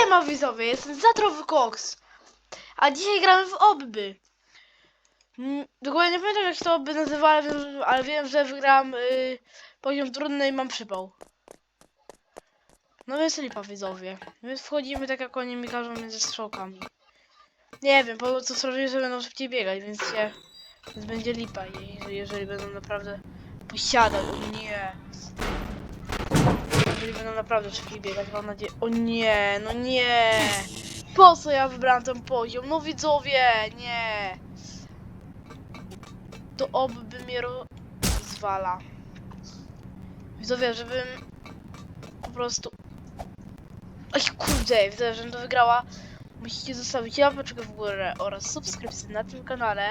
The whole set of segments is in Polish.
Siema widzowie, jestem Zatrowy Cox. A dzisiaj gramy w obby. Mm, Dokładnie nie pamiętam jak się to obby nazywa, ale wiem, że wygram y, poziom trudny i mam przypał. No więc lipa widzowie. Więc wchodzimy tak jak oni mi każą między strzałkami. Nie wiem, po co strażuję, że będą szybciej biegać, więc się... Więc będzie lipa, jeżeli, będą naprawdę posiadać. Nie. Jeżeli będą naprawdę szybciej biegać, mam nadzieję. O nie, no nie! Po co ja wybrałem ten poziom? No widzowie, nie! To obby mnie rozwala. Widzowie, żebym po prostu... Oj kurde, widzę, że to wygrała. Musicie zostawić łapeczkę w górę oraz subskrypcję na tym kanale.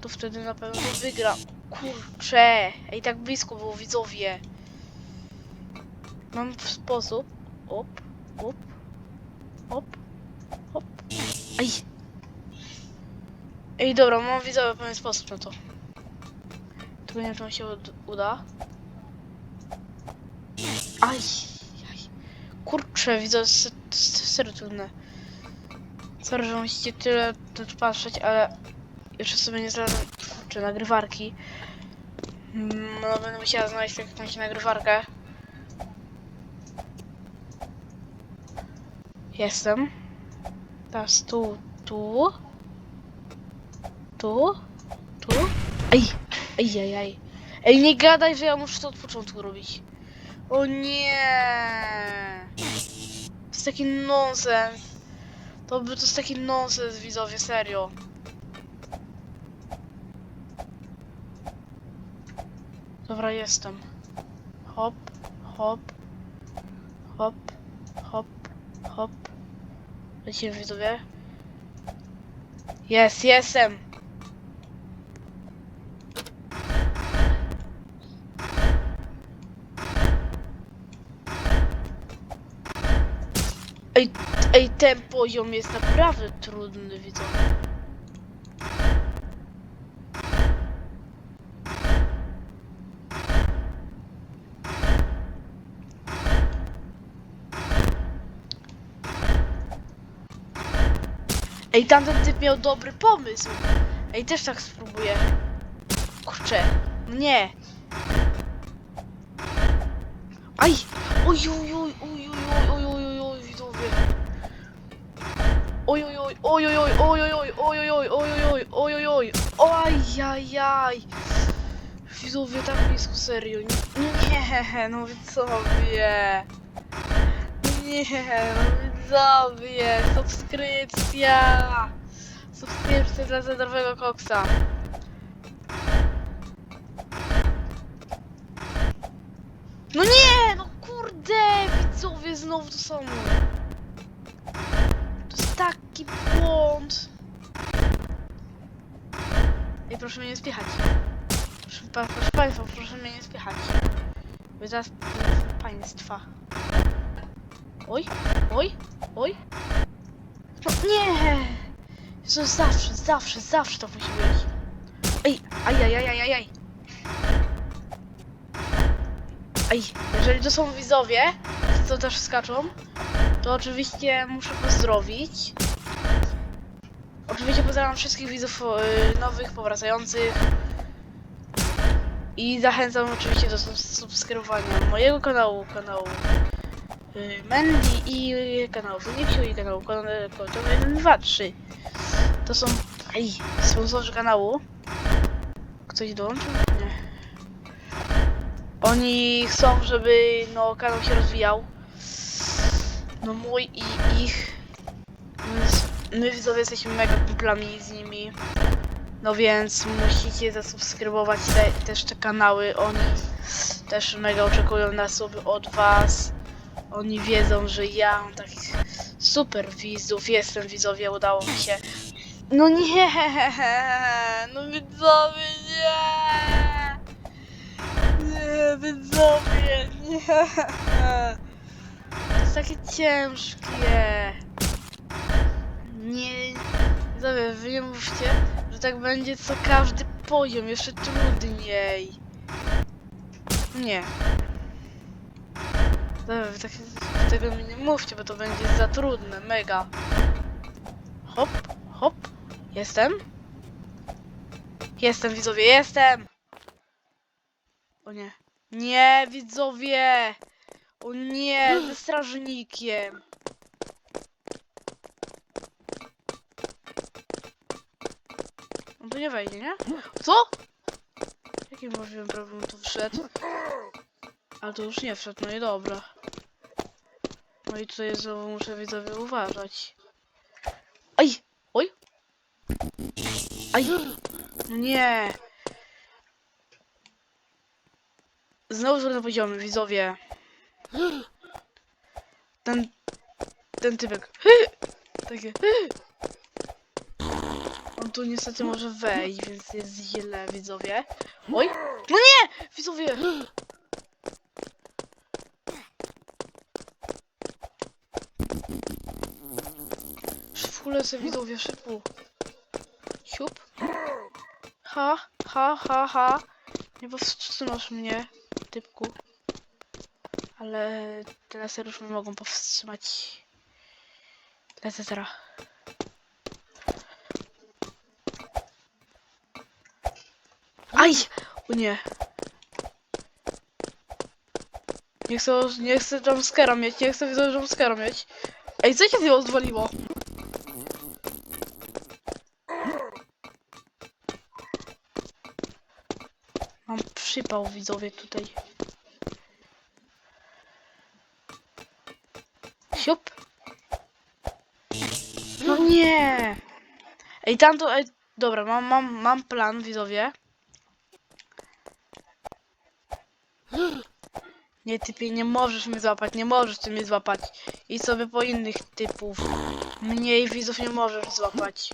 To wtedy na pewno wygram. Kurcze! Ej, tak blisko było, widzowie. Mam sposób. Op, op, op, op. Aj! Ej, dobra, mam widzowie pewien sposób na to. Tylko nie wiem, czy mi się ud- uda. Aj! aj. Kurczę, widzę, serio trudne. Sorry, że musicie tyle to patrzeć, ale jeszcze sobie nie znalazłem, kurczę, nagrywarki. Mm, No, będę musiała znaleźć jakąś nagrywarkę. Jestem. Teraz tu, tu. Tu. Tu. Ej, ej, ej, ej. Ej, nie gadaj, że ja muszę to od początku robić. O nie. To jest taki nonsens. To, to jest taki nonsens, widzowie, serio. Dobra, jestem. Hop, hop, hop. Lecimy widzowie. Jest, jestem! Ej, ej, ten poziom jest naprawdę trudny, widzowie. Ej, tamten typ miał dobry pomysł. Ej, też tak spróbuję. Kurczę, no nie. Aj! Oj, oj, oj, oj, oj, oj, oj, oj, oj, widzowie. Oj, oj, oj, oj, oj, oj, oj, oj, oj, oj, oj, oj, oj, oj, oj, oj, aj, aj. Widzowie, tak blisko, serio. Nie, no widzowie. Nie, no widzowie, subskrypcja! Subskrypcja dla zadrowego koksa. No nie, no kurde, widzowie, znowu to samo. To jest taki błąd. Ej, proszę mnie nie spychać. Proszę, pa, proszę państwa, proszę mnie nie spychać. Wy zaraz państwa. Oj, oj, oj. No nie! To zawsze, zawsze, zawsze to musi być. Ej, aj, aj, aj. Ej, jeżeli to są widzowie, co też skaczą, to oczywiście muszę pozdrowić. Oczywiście pozdrawiam wszystkich widzów y, nowych, powracających. I zachęcam oczywiście do sub- subskrybowania mojego kanału, kanału Mandy i y, kanału Fenixiu i kanału Końcowy 1, 2, 3. To są ej, sponsorzy kanału. Ktoś dołączył? Nie. Oni chcą, żeby no, kanał się rozwijał. No mój i ich. My widzowie jesteśmy mega kumplami z nimi. No więc musicie zasubskrybować te, też te kanały. Oni też mega oczekują na od was. Oni wiedzą, że ja mam takich super widzów. Jestem widzowie, udało mi się. No nie, no widzowie, nie. Nie, widzowie, nie. To jest takie ciężkie. Nie, widzowie, wy nie mówcie, że tak będzie co każdy poziom, jeszcze trudniej. Nie. Dobra, tak, tego mi nie mówcie, bo to będzie za trudne, mega. Hop, hop. Jestem. Jestem, widzowie, jestem! O nie. Nie, widzowie! O nie, ze strażnikiem. On tu nie wejdzie, nie? Co? Jakim możliwym problem tu wszedł? Ale to już nie wszedł, no i dobra. No i tutaj znowu muszę widzowie uważać. Aj! Oj! Aj! No nie! Znowu trudne poziomy, widzowie. Ten... Ten typek. Takie... On tu niestety może wejść, więc jest źle, widzowie. Oj! No nie! Widzowie! Szybko lecę, widzowie, szybko. Siup. Ha, ha, ha, ha. Nie powstrzymasz mnie, typku. Ale te lasery już mnie mogą powstrzymać. Lecę teraz. Aj! O nie. Nie chcę, nie chcę jumpscare'a mieć, nie chcę widzę jumpscare'a mieć. Ej, co się z nią odwaliło? Przypał widzowie tutaj. Siup. No nie. Ej, tam to... Ej, dobra, mam, mam, mam plan widzowie. Nie, typie, nie możesz mnie złapać, nie możesz ty mnie złapać. I sobie po innych typów. Mniej widzów nie możesz złapać.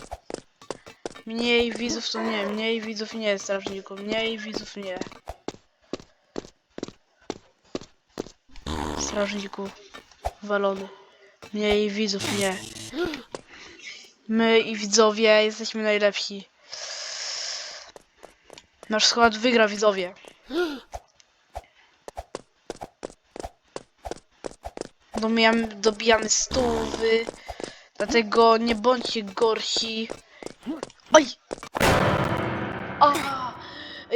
Mniej widzów to nie, mniej widzów nie, strażniku, mniej widzów nie. Strażniku, walony. Mniej widzów nie. My i widzowie jesteśmy najlepsi. Nasz skład wygra widzowie. Dobijamy, dobijamy stówy. Dlatego nie bądźcie gorsi. Oj!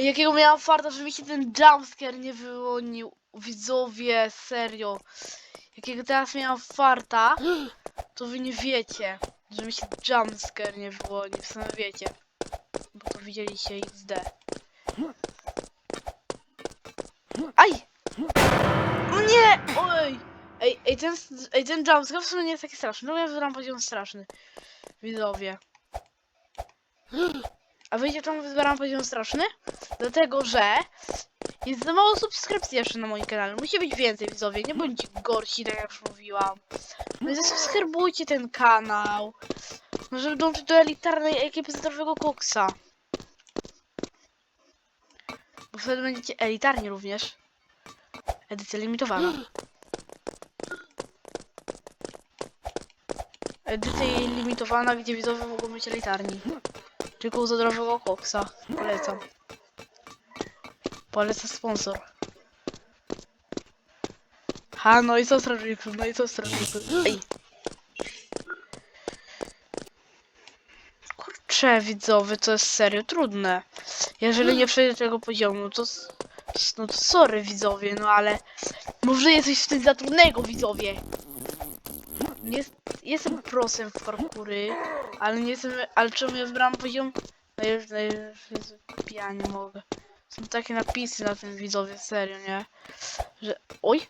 Jakiego miałam farta, że mi się ten jumpscare nie wyłonił. Widzowie, serio. Jakiego teraz miałam farta, to wy nie wiecie, że mi się jumpscare nie wyłonił. W sumie wiecie. Bo to widzieliście XD. Aj! Nie! Oj! Ej, ej, ten, ej, ten jumpscare w sumie nie jest taki straszny. No ja wybrałam poziom straszny. Widzowie. A wiecie czemu wybrałam poziom straszny? Dlatego, że jest za mało subskrypcji jeszcze na moim kanale. Musi być więcej widzowie, nie bądźcie gorsi, tak jak już mówiłam. No i zasubskrybujcie ten kanał. No żeby dołączyć do elitarnej ekipy zdrowego koksa. Bo wtedy będziecie elitarni również. Edycja limitowana. Edycja limitowana, gdzie widzowie mogą być elitarni. Tylko u zdrowego koksa. Polecam. Poleca sponsor. Ha, no i co strażników, no i co strażników. Ej. Kurczę, widzowie, to jest serio trudne. Jeżeli nie przejdę tego poziomu, to... No to sorry, widzowie, no ale... Może jest coś w tym za trudnego, widzowie. Jest, jestem prosem w parkury, ale nie jestem... Ale czemu ja wybrałam poziom? No już, no już, ja nie mogę. Są takie napisy na tym widzowie, serio, nie? Że... Oj!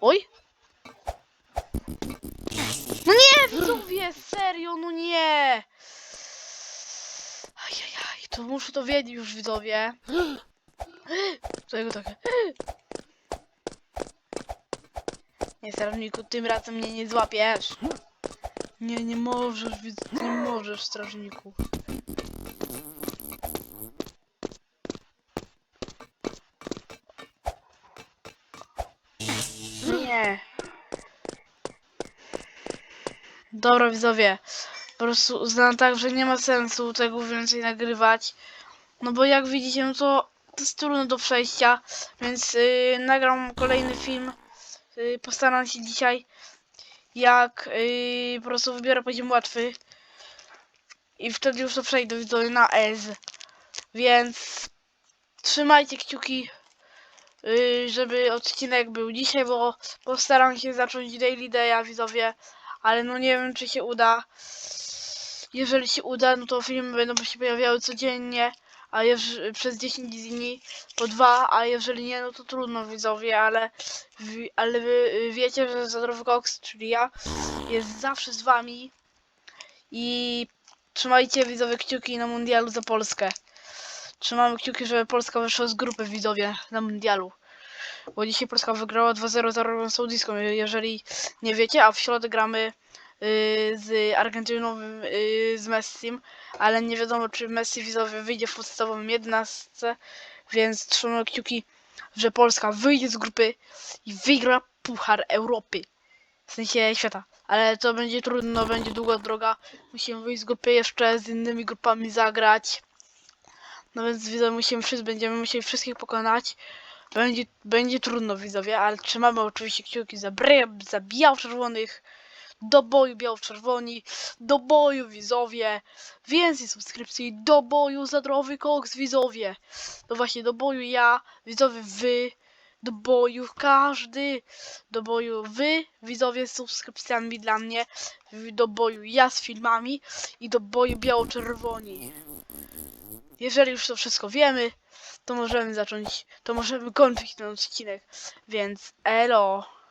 Oj! No nie, widzowie, serio, no nie! Ajajaj, to muszę to wiedzieć już, widzowie. Czego takie? Nie, strażniku, tym razem mnie nie złapiesz. Nie, nie możesz, widz- nie możesz, strażniku. Nie. Dobra, widzowie. Po prostu uznałam tak, że nie ma sensu tego więcej nagrywać. No bo jak widzicie, no to to jest trudne do przejścia, więc yy, nagram kolejny film y, postaram się dzisiaj, jak y, po prostu wybiorę poziom łatwy i wtedy już to przejdę widzowie na S. Więc trzymajcie kciuki, y, żeby odcinek był dzisiaj, bo postaram się zacząć Daily Day'a widzowie, ale no nie wiem czy się uda. Jeżeli się uda, no to filmy będą się pojawiały codziennie, a jeż, przez 10 dni po dwa, a jeżeli nie, no to trudno widzowie, ale, ale wy wiecie, że Zadrowy Cox, czyli ja, jest zawsze z wami i trzymajcie widzowie kciuki na mundialu za Polskę. Trzymamy kciuki, żeby Polska wyszła z grupy widzowie na mundialu. Bo dzisiaj Polska wygrała 2-0 z Arabią Saudyjską, jeżeli nie wiecie, a w środę gramy z Argentyną, y, z Messim, ale nie wiadomo czy Messi widzowie wyjdzie w podstawowym 11, więc trzymamy kciuki, że Polska wyjdzie z grupy i wygra Puchar Europy. W sensie świata. Ale to będzie trudno, będzie długa droga. Musimy wyjść z grupy jeszcze z innymi grupami zagrać. No więc widzowie musimy wszyscy, będziemy musieli wszystkich pokonać. Będzie, będzie trudno widzowie, ale trzymamy oczywiście kciuki za, za biało-czerwonych. Do boju biało-czerwoni, do boju widzowie, więcej subskrypcji, do boju zadrowy koks widzowie. No właśnie, do boju ja, widzowie wy, do boju każdy, do boju wy, widzowie z subskrypcjami dla mnie, do boju ja z filmami i do boju biało-czerwoni. Jeżeli już to wszystko wiemy, to możemy zacząć, to możemy kończyć ten odcinek, więc elo.